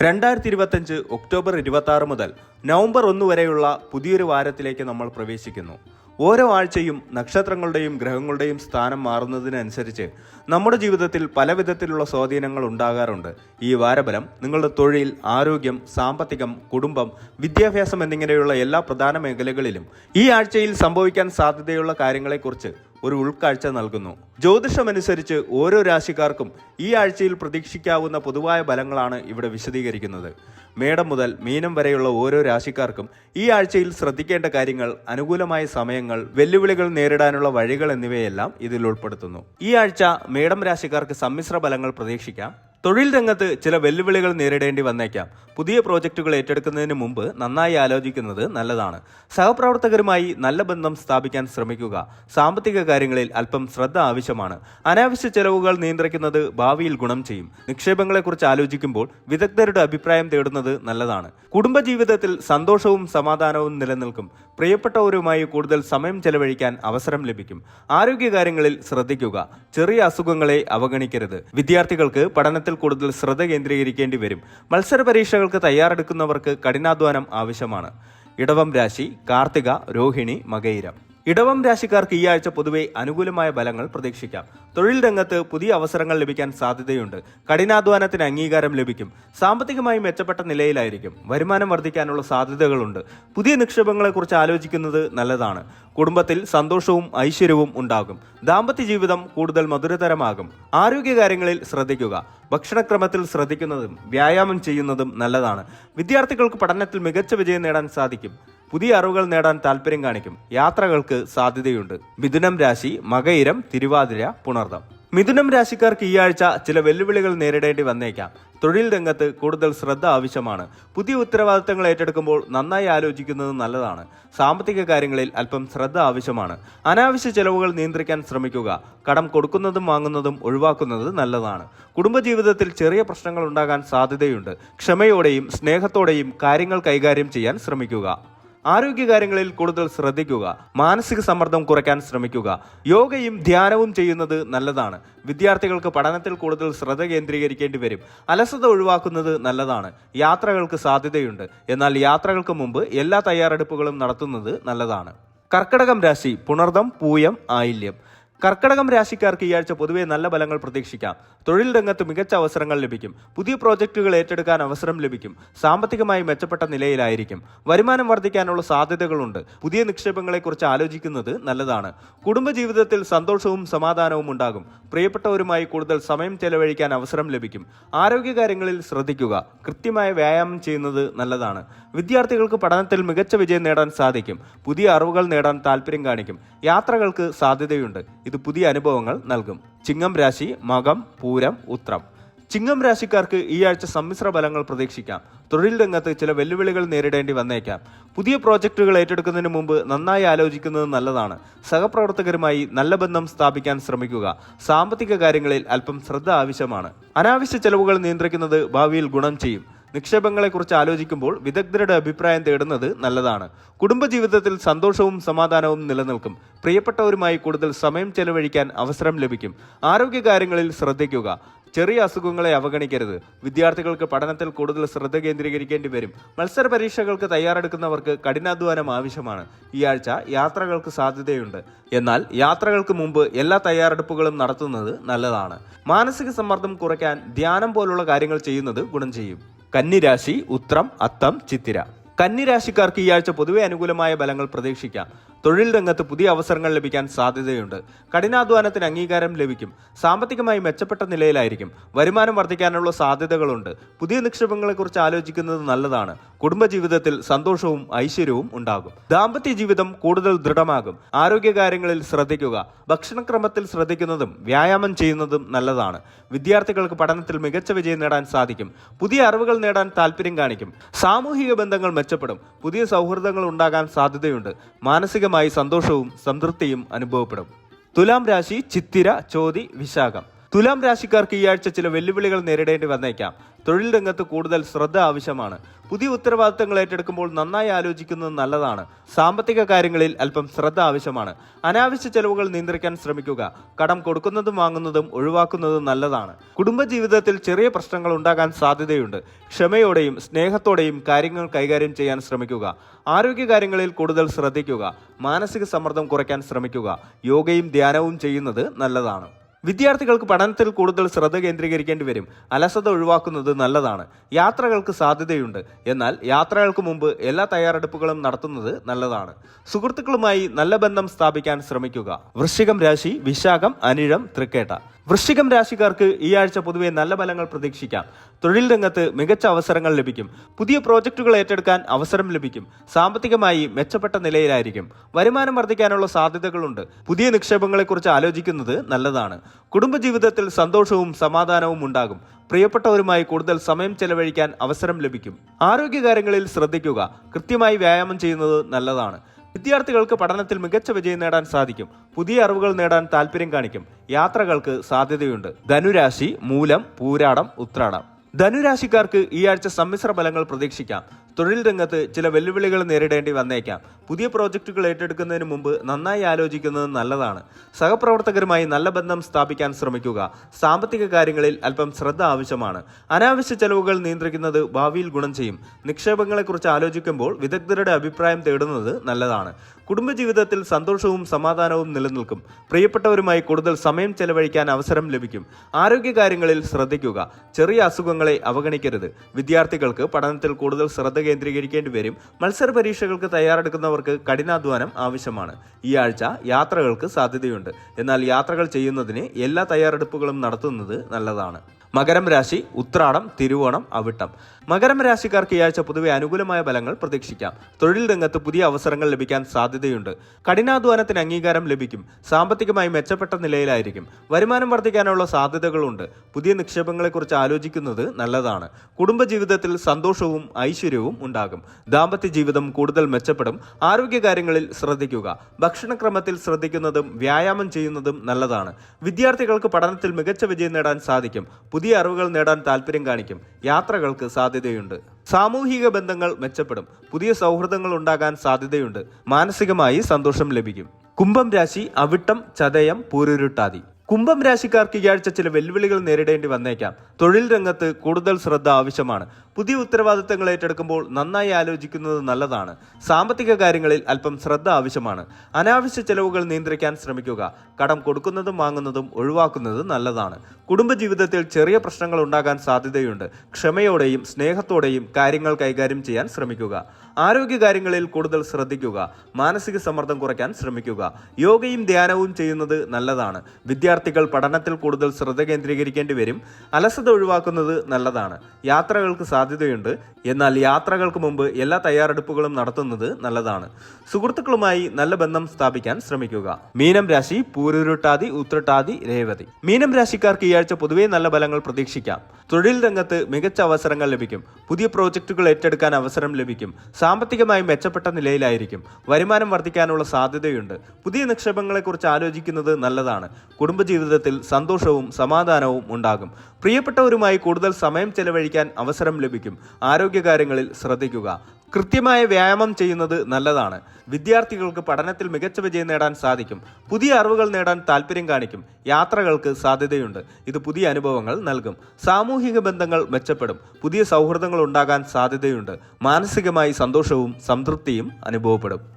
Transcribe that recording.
രണ്ടായിരത്തി ഇരുപത്തഞ്ച് ഒക്ടോബർ ഇരുപത്തി ആറ് മുതൽ നവംബർ ഒന്ന് വരെയുള്ള പുതിയൊരു വാരത്തിലേക്ക് നമ്മൾ പ്രവേശിക്കുന്നു. ഓരോ ആഴ്ചയും നക്ഷത്രങ്ങളുടെയും ഗ്രഹങ്ങളുടെയും സ്ഥാനം മാറുന്നതിനനുസരിച്ച് നമ്മുടെ ജീവിതത്തിൽ പല വിധത്തിലുള്ള സ്വാധീനങ്ങൾ ഉണ്ടാകാറുണ്ട്. ഈ വാരഫലം നിങ്ങളുടെ തൊഴിൽ ആരോഗ്യം സാമ്പത്തികം കുടുംബം വിദ്യാഭ്യാസം എന്നിങ്ങനെയുള്ള എല്ലാ പ്രധാന മേഖലകളിലും ഈ ആഴ്ചയിൽ സംഭവിക്കാൻ സാധ്യതയുള്ള കാര്യങ്ങളെക്കുറിച്ച് ഒരു ഉൾക്കാഴ്ച നൽകുന്നു. ജ്യോതിഷമനുസരിച്ച് ഓരോ രാശിക്കാർക്കും ഈ ആഴ്ചയിൽ പ്രതീക്ഷിക്കാവുന്ന പൊതുവായ ഫലങ്ങളാണ് ഇവിടെ വിശദീകരിക്കുന്നത്. മേടം മുതൽ മീനം വരെയുള്ള ഓരോ രാശിക്കാർക്കും ഈ ആഴ്ചയിൽ ശ്രദ്ധിക്കേണ്ട കാര്യങ്ങൾ അനുകൂലമായ സമയങ്ങൾ വെല്ലുവിളികൾ നേരിടാനുള്ള വഴികൾ എന്നിവയെല്ലാം ഇതിൽ ഉൾപ്പെടുത്തുന്നു. ഈ ആഴ്ച മേടം രാശിക്കാർക്ക് സമ്മിശ്ര ഫലങ്ങൾ പ്രതീക്ഷിക്കാം. തൊഴിൽ രംഗത്ത് ചില വെല്ലുവിളികൾ നേരിടേണ്ടി വന്നേക്കാം. പുതിയ പ്രോജക്റ്റുകൾ ഏറ്റെടുക്കുന്നതിന് മുമ്പ് നന്നായി ആലോചിക്കുന്നത് നല്ലതാണ്. സഹപ്രവർത്തകരുമായി നല്ല ബന്ധം സ്ഥാപിക്കാൻ ശ്രമിക്കുക. സാമ്പത്തിക കാര്യങ്ങളിൽ അല്പം ശ്രദ്ധ ആവശ്യമാണ്. അനാവശ്യ ചെലവുകൾ നിയന്ത്രിക്കുന്നത് ഭാവിയിൽ ഗുണം ചെയ്യും. നിക്ഷേപങ്ങളെക്കുറിച്ച് ആലോചിക്കുമ്പോൾ വിദഗ്ധരുടെ അഭിപ്രായം തേടുന്നത് നല്ലതാണ്. കുടുംബജീവിതത്തിൽ സന്തോഷവും സമാധാനവും നിലനിൽക്കും. പ്രിയപ്പെട്ടവരുമായി കൂടുതൽ സമയം ചെലവഴിക്കാൻ അവസരം ലഭിക്കും. ആരോഗ്യകാര്യങ്ങളിൽ ശ്രദ്ധിക്കുക. ചെറിയ അസുഖങ്ങളെ അവഗണിക്കരുത്. വിദ്യാർത്ഥികൾക്ക് പഠനത്തിൽ കൂടുതൽ ശ്രദ്ധ കേന്ദ്രീകരിക്കേണ്ടി വരും. മത്സര പരീക്ഷകൾക്ക് തയ്യാറെടുക്കുന്നവർക്ക് കഠിനാധ്വാനം ആവശ്യമാണ്. ഇടവം രാശി കാർത്തിക രോഹിണി മകയിരം ഇടവം രാശിക്കാർക്ക് ഈ ആഴ്ച പൊതുവെ അനുകൂലമായ ഫലങ്ങൾ പ്രതീക്ഷിക്കാം. തൊഴിൽ രംഗത്ത് പുതിയ അവസരങ്ങൾ ലഭിക്കാൻ സാധ്യതയുണ്ട്. കഠിനാധ്വാനത്തിന് അംഗീകാരം ലഭിക്കും. സാമ്പത്തികമായി മെച്ചപ്പെട്ട നിലയിലായിരിക്കും. വരുമാനം വർദ്ധിക്കാനുള്ള സാധ്യതകളുണ്ട്. പുതിയ നിക്ഷേപങ്ങളെക്കുറിച്ച് ആലോചിക്കുന്നത് നല്ലതാണ്. കുടുംബത്തിൽ സന്തോഷവും ഐശ്വര്യവും ഉണ്ടാകും. ദാമ്പത്യ ജീവിതം കൂടുതൽ മധുരതരമാകും. ആരോഗ്യകാര്യങ്ങളിൽ ശ്രദ്ധിക്കുക. ഭക്ഷണക്രമത്തിൽ ശ്രദ്ധിക്കുന്നതും വ്യായാമം ചെയ്യുന്നതും നല്ലതാണ്. വിദ്യാർത്ഥികൾക്ക് പഠനത്തിൽ മികച്ച വിജയം നേടാൻ സാധിക്കും. പുതിയ അറിവുകൾ നേടാൻ താല്പര്യം കാണിക്കും. യാത്രകൾക്ക് സാധ്യതയുണ്ട്. മിഥുനം രാശി മകയിരം തിരുവാതിര പുണർദം. മിഥുനം രാശിക്കാർക്ക് ഈ ആഴ്ച ചില വെല്ലുവിളികൾ നേരിടേണ്ടി വന്നേക്കാം. തൊഴിൽ രംഗത്ത് കൂടുതൽ ശ്രദ്ധ ആവശ്യമാണ്. പുതിയ ഉത്തരവാദിത്തങ്ങൾ ഏറ്റെടുക്കുമ്പോൾ നന്നായി ആലോചിക്കുന്നത് നല്ലതാണ്. സാമ്പത്തിക കാര്യങ്ങളിൽ അല്പം ശ്രദ്ധ ആവശ്യമാണ്. അനാവശ്യ ചെലവുകൾ നിയന്ത്രിക്കാൻ ശ്രമിക്കുക. കടം കൊടുക്കുന്നതും വാങ്ങുന്നതും ഒഴിവാക്കുന്നത് നല്ലതാണ്. കുടുംബജീവിതത്തിൽ ചെറിയ പ്രശ്നങ്ങൾ ഉണ്ടാകാൻ സാധ്യതയുണ്ട്. ക്ഷമയോടെയും സ്നേഹത്തോടെയും കാര്യങ്ങൾ കൈകാര്യം ചെയ്യാൻ ശ്രമിക്കുക. ആരോഗ്യകാര്യങ്ങളിൽ കൂടുതൽ ശ്രദ്ധിക്കുക മാനസിക സമ്മർദ്ദം കുറയ്ക്കാൻ ശ്രമിക്കുക. യോഗയും ധ്യാനവും ചെയ്യുന്നത് നല്ലതാണ്. വിദ്യാർത്ഥികൾക്ക് പഠനത്തിൽ കൂടുതൽ ശ്രദ്ധ കേന്ദ്രീകരിക്കേണ്ടി വരും. അലസത ഒഴിവാക്കുന്നത് നല്ലതാണ്. യാത്രകൾക്ക് സാധ്യതയുണ്ട്. എന്നാൽ യാത്രകൾക്ക് മുമ്പ് എല്ലാ തയ്യാറെടുപ്പുകളും നടത്തുന്നത് നല്ലതാണ്. കർക്കടകം രാശി പുണർദം പൂയം ആയില്യം. കർക്കടകം രാശിക്കാർക്ക് ഈ ആഴ്ച പൊതുവെ നല്ല ഫലങ്ങൾ പ്രതീക്ഷിക്കാം. തൊഴിൽ രംഗത്ത് മികച്ച അവസരങ്ങൾ ലഭിക്കും. പുതിയ പ്രോജക്റ്റുകൾ ഏറ്റെടുക്കാൻ അവസരം ലഭിക്കും. സാമ്പത്തികമായി മെച്ചപ്പെട്ട നിലയിലായിരിക്കും. വരുമാനം വർദ്ധിക്കാനുള്ള സാധ്യതകളുണ്ട്. പുതിയ നിക്ഷേപങ്ങളെക്കുറിച്ച് ആലോചിക്കുന്നത് നല്ലതാണ്. കുടുംബജീവിതത്തിൽ സന്തോഷവും സമാധാനവും ഉണ്ടാകും. പ്രിയപ്പെട്ടവരുമായി കൂടുതൽ സമയം ചെലവഴിക്കാൻ അവസരം ലഭിക്കും. ആരോഗ്യകാര്യങ്ങളിൽ ശ്രദ്ധിക്കുക. കൃത്യമായ വ്യായാമം ചെയ്യുന്നത് നല്ലതാണ്. വിദ്യാർത്ഥികൾക്ക് പഠനത്തിൽ മികച്ച വിജയം നേടാൻ സാധിക്കും. പുതിയ അറിവുകൾ നേടാൻ താല്പര്യം കാണിക്കും. യാത്രകൾക്ക് സാധ്യതയുണ്ട്. ഇത് പുതിയ അനുഭവങ്ങൾ നൽകും. ചിങ്ങം രാശി മകം പൂരം ഉത്രം. ചിങ്ങം രാശിക്കാർക്ക് ഈ ആഴ്ച സമ്മിശ്ര ഫലങ്ങൾ പ്രതീക്ഷിക്കാം. തൊഴിൽ രംഗത്ത് ചില വെല്ലുവിളികൾ നേരിടേണ്ടി വന്നേക്കാം. പുതിയ പ്രോജക്റ്റുകൾ ഏറ്റെടുക്കുന്നതിന് മുമ്പ് നന്നായി ആലോചിക്കുന്നത് നല്ലതാണ്. സഹപ്രവർത്തകരുമായി നല്ല ബന്ധം സ്ഥാപിക്കാൻ ശ്രമിക്കുക. സാമ്പത്തിക കാര്യങ്ങളിൽ അല്പം ശ്രദ്ധ ആവശ്യമാണ്. അനാവശ്യ ചെലവുകൾ നിയന്ത്രിക്കുന്നത് ഭാവിയിൽ ഗുണം ചെയ്യും. നിക്ഷേപങ്ങളെക്കുറിച്ച് ആലോചിക്കുമ്പോൾ വിദഗ്ധരുടെ അഭിപ്രായം തേടുന്നത് നല്ലതാണ്. കുടുംബജീവിതത്തിൽ സന്തോഷവും സമാധാനവും നിലനിൽക്കും. പ്രിയപ്പെട്ടവരുമായി കൂടുതൽ സമയം ചെലവഴിക്കാൻ അവസരം ലഭിക്കും. ആരോഗ്യകാര്യങ്ങളിൽ ശ്രദ്ധിക്കുക. ചെറിയ അസുഖങ്ങളെ അവഗണിക്കരുത്. വിദ്യാർത്ഥികൾക്ക് പഠനത്തിൽ കൂടുതൽ ശ്രദ്ധ കേന്ദ്രീകരിക്കേണ്ടി വരും. മത്സര പരീക്ഷകൾക്ക് തയ്യാറെടുക്കുന്നവർക്ക് കഠിനാധ്വാനം ആവശ്യമാണ്. ഈ ആഴ്ച യാത്രകൾക്ക് സാധ്യതയുണ്ട്. എന്നാൽ യാത്രകൾക്ക് മുമ്പ് എല്ലാ തയ്യാറെടുപ്പുകളും നടത്തുന്നത് നല്ലതാണ്. മാനസിക സമ്മർദ്ദം കുറയ്ക്കാൻ ധ്യാനം പോലുള്ള കാര്യങ്ങൾ ചെയ്യുന്നത് ഗുണം ചെയ്യും. കന്നിരാശി ഉത്രം അത്തം ചിത്തിര. കന്നിരാശിക്കാർക്ക് ഈ ആഴ്ച പൊതുവെ അനുകൂലമായ ബലങ്ങൾ പ്രതീക്ഷിക്കാം. തൊഴിൽ രംഗത്ത് പുതിയ അവസരങ്ങൾ ലഭിക്കാൻ സാധ്യതയുണ്ട്. കഠിനാധ്വാനത്തിന് അംഗീകാരം ലഭിക്കും. സാമ്പത്തികമായി മെച്ചപ്പെട്ട നിലയിലായിരിക്കും. വരുമാനം വർദ്ധിക്കാനുള്ള സാധ്യതകളുണ്ട്. പുതിയ നിക്ഷേപങ്ങളെക്കുറിച്ച് ആലോചിക്കുന്നത് നല്ലതാണ്. കുടുംബജീവിതത്തിൽ സന്തോഷവും ഐശ്വര്യവും ഉണ്ടാകും. ദാമ്പത്യ ജീവിതം കൂടുതൽ ദൃഢമാകും. ആരോഗ്യകാര്യങ്ങളിൽ ശ്രദ്ധിക്കുക. ഭക്ഷണക്രമത്തിൽ ശ്രദ്ധിക്കുന്നതും വ്യായാമം ചെയ്യുന്നതും നല്ലതാണ്. വിദ്യാർത്ഥികൾക്ക് പഠനത്തിൽ മികച്ച വിജയം നേടാൻ സാധിക്കും. പുതിയ അറിവുകൾ നേടാൻ താല്പര്യം കാണിക്കും. സാമൂഹിക ബന്ധങ്ങൾ മെച്ചപ്പെടും. പുതിയ സൗഹൃദങ്ങൾ ഉണ്ടാകാൻ സാധ്യതയുണ്ട്. മാനസിക മാനസികമായി സന്തോഷവും സംതൃപ്തിയും അനുഭവപ്പെടും. തുലാം രാശി ചിത്തിര ചോതി വിശാഖം. തുലാം രാശിക്കാർക്ക് ഈ ആഴ്ച ചില വെല്ലുവിളികൾ നേരിടേണ്ടി വന്നേക്കാം. തൊഴിൽ രംഗത്ത് കൂടുതൽ ശ്രദ്ധ ആവശ്യമാണ്. പുതിയ ഉത്തരവാദിത്തങ്ങൾ ഏറ്റെടുക്കുമ്പോൾ നന്നായി ആലോചിക്കുന്നത് നല്ലതാണ്. സാമ്പത്തിക കാര്യങ്ങളിൽ അല്പം ശ്രദ്ധ ആവശ്യമാണ്. അനാവശ്യ ചെലവുകൾ നിയന്ത്രിക്കാൻ ശ്രമിക്കുക. കടം കൊടുക്കുന്നതും വാങ്ങുന്നതും ഒഴിവാക്കുന്നതും നല്ലതാണ്. കുടുംബജീവിതത്തിൽ ചെറിയ പ്രശ്നങ്ങൾ ഉണ്ടാകാൻ സാധ്യതയുണ്ട്. ക്ഷമയോടെയും സ്നേഹത്തോടെയും കാര്യങ്ങൾ കൈകാര്യം ചെയ്യാൻ ശ്രമിക്കുക. ആരോഗ്യകാര്യങ്ങളിൽ കൂടുതൽ ശ്രദ്ധിക്കുക. മാനസിക സമ്മർദ്ദം കുറയ്ക്കാൻ ശ്രമിക്കുക. യോഗയും ധ്യാനവും ചെയ്യുന്നത് നല്ലതാണ്. വിദ്യാർത്ഥികൾക്ക് പഠനത്തിൽ കൂടുതൽ ശ്രദ്ധ കേന്ദ്രീകരിക്കേണ്ടി വരും. അലസത ഒഴിവാക്കുന്നത് നല്ലതാണ്. യാത്രകൾക്ക് സാധ്യതയുണ്ട്. എന്നാൽ യാത്രകൾക്ക് മുമ്പ് എല്ലാ തയ്യാറെടുപ്പുകളും നടത്തുന്നത് നല്ലതാണ്. സുഹൃത്തുക്കളുമായി നല്ല ബന്ധം സ്ഥാപിക്കാൻ ശ്രമിക്കുക. വൃശ്ചികം രാശി വിശാഖം അനിഴം തൃക്കേട്ട. വൃശ്ചികം രാശിക്കാർക്ക് ഈ ആഴ്ച പൊതുവെ നല്ല ഫലങ്ങൾ പ്രതീക്ഷിക്കാം. തൊഴിൽ രംഗത്ത് മികച്ച അവസരങ്ങൾ ലഭിക്കും. പുതിയ പ്രോജക്റ്റുകൾ ഏറ്റെടുക്കാൻ അവസരം ലഭിക്കും. സാമ്പത്തികമായി മെച്ചപ്പെട്ട നിലയിലായിരിക്കും. വരുമാനം വർദ്ധിക്കാനുള്ള സാധ്യതകളുണ്ട്. പുതിയ നിക്ഷേപങ്ങളെക്കുറിച്ച് ആലോചിക്കുന്നത് നല്ലതാണ്. കുടുംബജീവിതത്തിൽ സന്തോഷവും സമാധാനവും ഉണ്ടാകും. പ്രിയപ്പെട്ടവരുമായി കൂടുതൽ സമയം ചെലവഴിക്കാൻ അവസരം ലഭിക്കും. ആരോഗ്യകാര്യങ്ങളിൽ ശ്രദ്ധിക്കുക. കൃത്യമായി വ്യായാമം ചെയ്യുന്നത് നല്ലതാണ്. വിദ്യാർത്ഥികൾക്ക് പഠനത്തിൽ മികച്ച വിജയം നേടാൻ സാധിക്കും. പുതിയ അറിവുകൾ നേടാൻ താല്പര്യം കാണിക്കും. യാത്രകൾക്ക് സാധ്യതയുണ്ട്. ധനുരാശി മൂലം പൂരാടം ഉത്രാടം. ധനുരാശിക്കാർക്ക് ഈ ആഴ്ച സമ്മിശ്ര ഫലങ്ങൾ പ്രതീക്ഷിക്കാം. തൊഴിൽ രംഗത്ത് ചില വെല്ലുവിളികൾ നേരിടേണ്ടി വന്നേക്കാം. പുതിയ പ്രോജക്റ്റുകൾ ഏറ്റെടുക്കുന്നതിന് മുമ്പ് നന്നായി ആലോചിക്കുന്നത് നല്ലതാണ്. സഹപ്രവർത്തകരുമായി നല്ല ബന്ധം സ്ഥാപിക്കാൻ ശ്രമിക്കുക. സാമ്പത്തിക കാര്യങ്ങളിൽ അല്പം ശ്രദ്ധ ആവശ്യമാണ്. അനാവശ്യ ചെലവുകൾ നിയന്ത്രിക്കുന്നത് ഭാവിയിൽ ഗുണം ചെയ്യും. നിക്ഷേപങ്ങളെക്കുറിച്ച് ആലോചിക്കുമ്പോൾ വിദഗ്ധരുടെ അഭിപ്രായം തേടുന്നത് നല്ലതാണ്. കുടുംബജീവിതത്തിൽ സന്തോഷവും സമാധാനവും നിലനിൽക്കും. പ്രിയപ്പെട്ടവരുമായി കൂടുതൽ സമയം ചെലവഴിക്കാൻ അവസരം ലഭിക്കും. ആരോഗ്യകാര്യങ്ങളിൽ ശ്രദ്ധിക്കുക. ചെറിയ അസുഖങ്ങളെ അവഗണിക്കരുത്. വിദ്യാർത്ഥികൾക്ക് പഠനത്തിൽ കൂടുതൽ ശ്രദ്ധ കേന്ദ്രീകരിക്കേണ്ടി വരും. മത്സര പരീക്ഷകൾക്ക് തയ്യാറെടുക്കുന്നവർക്ക് കഠിനാധ്വാനം ആവശ്യമാണ്. ഈ ആഴ്ച യാത്രകൾക്ക് സാധ്യതയുണ്ട്. എന്നാൽ യാത്രകൾ ചെയ്യുന്നതിന് എല്ലാ തയ്യാറെടുപ്പുകളും നടത്തുന്നത് നല്ലതാണ്. മകരം രാശി ഉത്രാടം തിരുവോണം അവിട്ടം. മകരം രാശിക്കാർക്ക് ഈ ആഴ്ച പൊതുവെ അനുകൂലമായ ഫലങ്ങൾ പ്രതീക്ഷിക്കാം. തൊഴിൽ രംഗത്ത് പുതിയ അവസരങ്ങൾ ലഭിക്കാൻ സാധ്യതയുണ്ട്. കഠിനാധ്വാനത്തിന് അംഗീകാരം ലഭിക്കും. സാമ്പത്തികമായി മെച്ചപ്പെട്ട നിലയിലായിരിക്കും. വരുമാനം വർദ്ധിക്കാനുള്ള സാധ്യതകളുണ്ട്. പുതിയ നിക്ഷേപങ്ങളെക്കുറിച്ച് ആലോചിക്കുന്നത് നല്ലതാണ്. കുടുംബജീവിതത്തിൽ സന്തോഷവും ഐശ്വര്യവും ഉണ്ടാകും. ദാമ്പത്യ ജീവിതം കൂടുതൽ മെച്ചപ്പെടും. ആരോഗ്യകാര്യങ്ങളിൽ ശ്രദ്ധിക്കുക. ഭക്ഷണക്രമത്തിൽ ശ്രദ്ധിക്കുന്നതും വ്യായാമം ചെയ്യുന്നതും നല്ലതാണ്. വിദ്യാർത്ഥികൾക്ക് പഠനത്തിൽ മികച്ച വിജയം നേടാൻ സാധിക്കും. പുതിയ അറിവുകൾ നേടാൻ താല്പര്യം കാണിക്കും. യാത്രകൾക്ക് സാധ്യതയുണ്ട്. സാമൂഹിക ബന്ധങ്ങൾ മെച്ചപ്പെടും. പുതിയ സൗഹൃദങ്ങൾ ഉണ്ടാകാൻ സാധ്യതയുണ്ട്. മാനസികമായി സന്തോഷം ലഭിക്കും. കുംഭം രാശി അവിട്ടം ചതയം പൂരുരുട്ടാതി. കുംഭം രാശിക്കാർക്ക് ഈ ആഴ്ച ചില വെല്ലുവിളികൾ നേരിടേണ്ടി വന്നേക്കാം. തൊഴിൽ രംഗത്ത് കൂടുതൽ ശ്രദ്ധ ആവശ്യമാണ്. പുതിയ ഉത്തരവാദിത്തങ്ങൾ ഏറ്റെടുക്കുമ്പോൾ നന്നായി ആലോചിക്കുന്നത് നല്ലതാണ്. സാമ്പത്തിക കാര്യങ്ങളിൽ അല്പം ശ്രദ്ധ ആവശ്യമാണ്. അനാവശ്യ ചെലവുകൾ നിയന്ത്രിക്കാൻ ശ്രമിക്കുക. കടം കൊടുക്കുന്നതും വാങ്ങുന്നതും ഒഴിവാക്കുന്നത് നല്ലതാണ്. കുടുംബജീവിതത്തിൽ ചെറിയ പ്രശ്നങ്ങൾ ഉണ്ടാകാൻ സാധ്യതയുണ്ട്. ക്ഷമയോടെയും സ്നേഹത്തോടെയും കാര്യങ്ങൾ കൈകാര്യം ചെയ്യാൻ ശ്രമിക്കുക. ആരോഗ്യ കാര്യങ്ങളിൽ കൂടുതൽ ശ്രദ്ധിക്കുക. മാനസിക സമ്മർദ്ദം കുറയ്ക്കാൻ ശ്രമിക്കുക. യോഗയും ധ്യാനവും ചെയ്യുന്നത് നല്ലതാണ്. വിദ്യാർത്ഥികൾ പഠനത്തിൽ കൂടുതൽ ശ്രദ്ധ കേന്ദ്രീകരിക്കേണ്ടി വരും. അലസത ഒഴിവാക്കുന്നത് നല്ലതാണ്. യാത്രകൾക്ക് സാധ്യതയുണ്ട്. എന്നാൽ യാത്രകൾക്ക് മുമ്പ് എല്ലാ തയ്യാറെടുപ്പുകളും നടത്തുന്നത് നല്ലതാണ്. സുഹൃത്തുക്കളുമായി നല്ല ബന്ധം സ്ഥാപിക്കാൻ ശ്രമിക്കുക. മീനം രാശി പൂരുരുട്ടാതി ഉത്രട്ടാതി രേവതി. മീനം രാശിക്കാർക്ക് ഈ ആഴ്ച പൊതുവേ നല്ല ഫലങ്ങൾ പ്രതീക്ഷിക്കാം. തൊഴിൽ രംഗത്ത് മികച്ച അവസരങ്ങൾ ലഭിക്കും. പുതിയ പ്രോജക്റ്റുകൾ ഏറ്റെടുക്കാൻ അവസരം ലഭിക്കും. സാമ്പത്തികമായി മെച്ചപ്പെട്ട നിലയിലായിരിക്കും. വരുമാനം വർദ്ധിക്കാനുള്ള സാധ്യതയുണ്ട്. പുതിയ നിക്ഷേപങ്ങളെക്കുറിച്ച് ആലോചിക്കുന്നത് നല്ലതാണ്. കുടുംബജീവിതത്തിൽ സന്തോഷവും സമാധാനവും ഉണ്ടാകും. പ്രിയപ്പെട്ടവരുമായി കൂടുതൽ സമയം ചെലവഴിക്കാൻ അവസരം ലഭിക്കും. ആരോഗ്യകാര്യങ്ങളിൽ ശ്രദ്ധിക്കുക. കൃത്യമായ വ്യായാമം ചെയ്യുന്നത് നല്ലതാണ്. വിദ്യാർത്ഥികൾക്ക് പഠനത്തിൽ മികച്ച വിജയം നേടാൻ സാധിക്കും. പുതിയ അറിവുകൾ നേടാൻ താല്പര്യം കാണിക്കും. യാത്രകൾക്ക് സാധ്യതയുണ്ട്. ഇത് പുതിയ അനുഭവങ്ങൾ നൽകും. സാമൂഹിക ബന്ധങ്ങൾ മെച്ചപ്പെടും. പുതിയ സൗഹൃദങ്ങൾ ഉണ്ടാകാൻ സാധ്യതയുണ്ട്. മാനസികമായി സന്തോഷവും സംതൃപ്തിയും അനുഭവപ്പെടും.